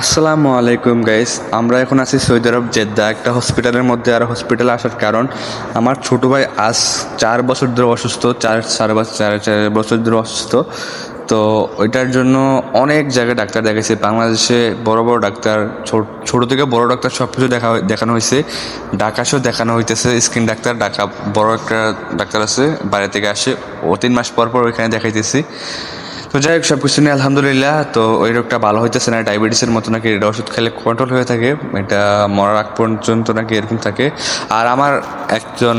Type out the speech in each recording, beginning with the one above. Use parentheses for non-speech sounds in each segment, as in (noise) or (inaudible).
আসসালামু আলাইকুম গাইস আমরা এখন আছি সৌদি আরব জেদ্দা, একটা হসপিটালের মধ্যে। আর হসপিটালে আসার কারণ, আমার ছোট ভাই আজ চার বছর ধরে অসুস্থ, চার, সাড়ে বছর চার চার বছর ধরে অসুস্থ। তো ওইটার জন্য অনেক জায়গায় ডাক্তার দেখাইছে। বাংলাদেশে বড় বড় ডাক্তার, ছোট থেকে বড় ডাক্তার সব কিছু দেখা দেখানো হয়েছে ঢাকাশেও দেখানো হইতেছে স্কিন ডাক্তার ডাকা বড় একটা ডাক্তার আছে বাইরে থেকে আসে। ও তিন মাস পর পর ওইখানে দেখাইতেছি। তো যাই হোক সব কিছু নিয়ে আলহামদুলিল্লাহ। তো ওই রোগটা ভালো হইতেছে না, ডায়াবেটিসের মতো নাকি এটা ওষুধ খেলে কন্ট্রোল হয়ে থাকে, এটা মরার আগ পর্যন্ত নাকি এরকম থাকে। আর আমার একজন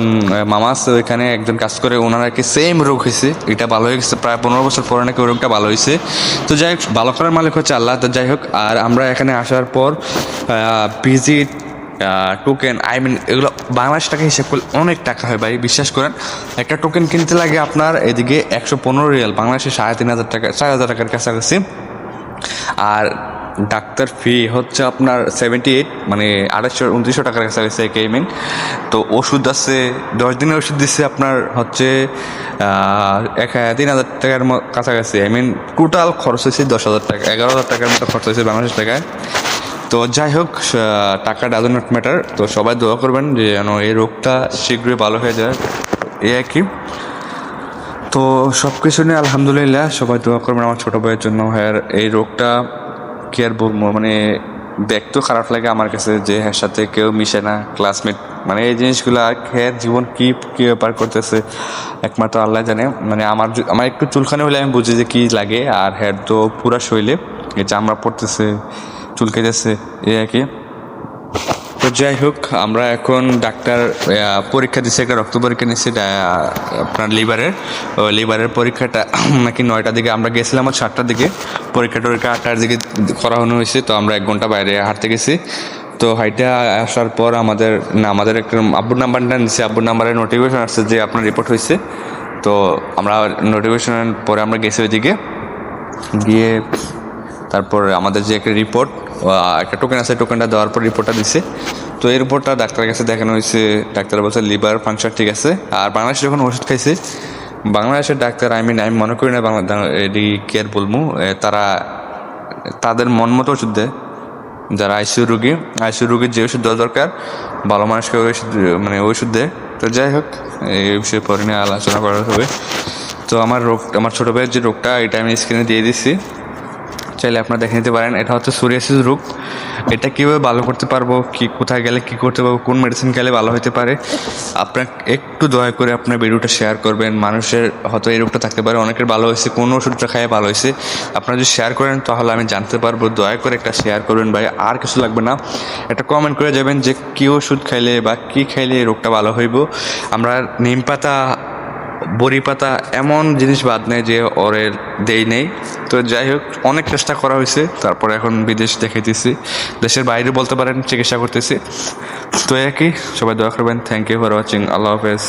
মামা আছে ওইখানে, একজন কাজ করে, ওনার কি সেম রোগ হয়েছে এটা ভালো হয়ে গেছে। প্রায় পনেরো বছর পরে নাকি ওই রোগটা ভালো হয়েছে তো যাই হোক, ভালো করার মালিক হচ্ছে আল্লাহ। তো যাই হোক, আর আমরা এখানে আসার পর ভিজিট টোকেন আই মিন এগুলো বাংলাদেশ টাকা হিসাব করলে অনেক টাকা হয় ভাই, বিশ্বাস করেন। একটা টোকেন কিনতে লাগে আপনার এদিকে একশো পনেরো রিয়াল, বাংলাদেশে সাড়ে তিন হাজার টাকা চার হাজার টাকার কাছাকাছি। আর ডাক্তার ফি হচ্ছে আপনার সেভেন্টি এইট মানে আড়াইশো উনত্রিশশো টাকার কাছাকাছি কেমিন তো ওষুধ আছে, দশ দিনের ওষুধ দিচ্ছে আপনার হচ্ছে এক তিন হাজার টাকার কাছাকাছি। আই মিন টোটাল খরচ হয়েছে দশ হাজার টাকা, এগারো হাজার টাকার মতো খরচ হয়েছে বাংলাদেশ টাকায়। তো যাই হোক টাকা ডাজ নট ম্যাটার তো সবাই দোয়া করবেন যে যেন এই রোগটা শীঘ্রই ভালো হয়ে যায়। এই আর কি। তো সব কিছু নিয়ে আলহামদুলিল্লাহ সবাই দোয়া করবেন আমার ছোটো ভাইয়ের জন্য। হ্যাঁ এই রোগটা কি আর বলব মানে দেখতেও খারাপ লাগে আমার কাছে যে হ্যাঁ সাথে কেউ মিশে না ক্লাসমেট মানে এই জিনিসগুলো আর হ্যাঁ জীবন কী কী ব্যাপার করতেছে, একমাত্র আল্লাহ জানে। মানে আমার আমার একটু চুলখানি হলে আমি বুঝি যে কী লাগে, আর হ্যাঁ তো পুরা শৈলে। এই চামড়া পড়তেছে চুলকে যাচ্ছে এই আর কি তো যাই হোক, আমরা এখন ডাক্তার পরীক্ষা দিচ্ছে একটা রক্ত পরীক্ষা নিচ্ছি আপনার লিভারের। লিভারের পরীক্ষাটা (clears throat) নাকি নয়টার দিকে, আমরা গেছিলাম আর সাতটার দিকে। পরীক্ষা টরীক্ষা আটটার দিকে করা করানো হয়েছে, তো আমরা এক ঘণ্টা বাইরে হাঁটতে গেছি। তো হাইটে আসার পর আমাদের, না, আমাদের একটা আব্বুর নাম্বারটা নিচ্ছে আব্বুর নাম্বারে নোটিফিকেশন আসছে যে আপনার রিপোর্ট হয়েছে। তো আমরা নোটিফিকেশন পরে আমরা গেছি ওইদিকে। গিয়ে তারপর আমাদের যে একটা রিপোর্ট একটা টোকেন আছে টোকেনটা দেওয়ার পর রিপোর্টটা দিছে। তো এই রিপোর্টটা ডাক্তারের কাছে দেখানো হয়েছে, ডাক্তার বলছে লিভার ফাংশন ঠিক আছে। আর বাংলাদেশে যখন ওষুধ খাইছে, বাংলাদেশের ডাক্তার আই মিন আমি মনে করি না বাংলা কেয়ার বলব তারা তাদের মন মতো ওষুধ দেয়। যারা আইসিইউ রুগী আইসিইউ রুগীর যে ওষুধ দেওয়া দরকার, ভালো মানুষকে ওষুধ মানে ওষুধ দেয়। তো যাই হোক, এই বিষয়ে পরে নিয়ে আলোচনা করা হবে। তো আমার রোগ আমার ছোটো ভাইয়ের যে রোগটা, এটা আমি স্ক্রিনে দিয়ে দিচ্ছি চাইলে আপনারা দেখে নিতে পারেন। এটা হচ্ছে সোরিয়াসিস রোগ। এটা কীভাবে ভালো করতে পারব, কি, কোথায় গেলে কি করতে পারব, কোন মেডিসিন খেলে ভালো হতে পারে, আপনার একটু দয়া করে আপনার ভিডিওটা শেয়ার করবেন। মানুষের হয়তো এই রোগটা থাকতে পারে, অনেকের ভালো হয়েছে, কোন ওষুধটা খায় ভালো হয়েছে। আপনারা যদি শেয়ার করেন, তাহলে আমি জানতে পারব। দয়া করে একটা শেয়ার করবেন ভাই, আর কিছু লাগবে না। একটা কমেন্ট করে যাবেন যে কী ওষুধ খাইলে বা কী খাইলে রোগটা ভালো হইব। আমরা নিম পাতা বড়ি পাতা এমন জিনিস বাদ নেয় যে ওরের দেই নেই। তো যাই হোক, অনেক চেষ্টা করা হয়েছে। তারপরে এখন বিদেশ দেখাইতেছি। দেশের বাইরে বলতে পারেন, চিকিৎসা করতেছি। তো একই, সবাই দোয়া করবেন। থ্যাংক ইউ ফর ওয়াচিং আল্লাহ হাফেজ।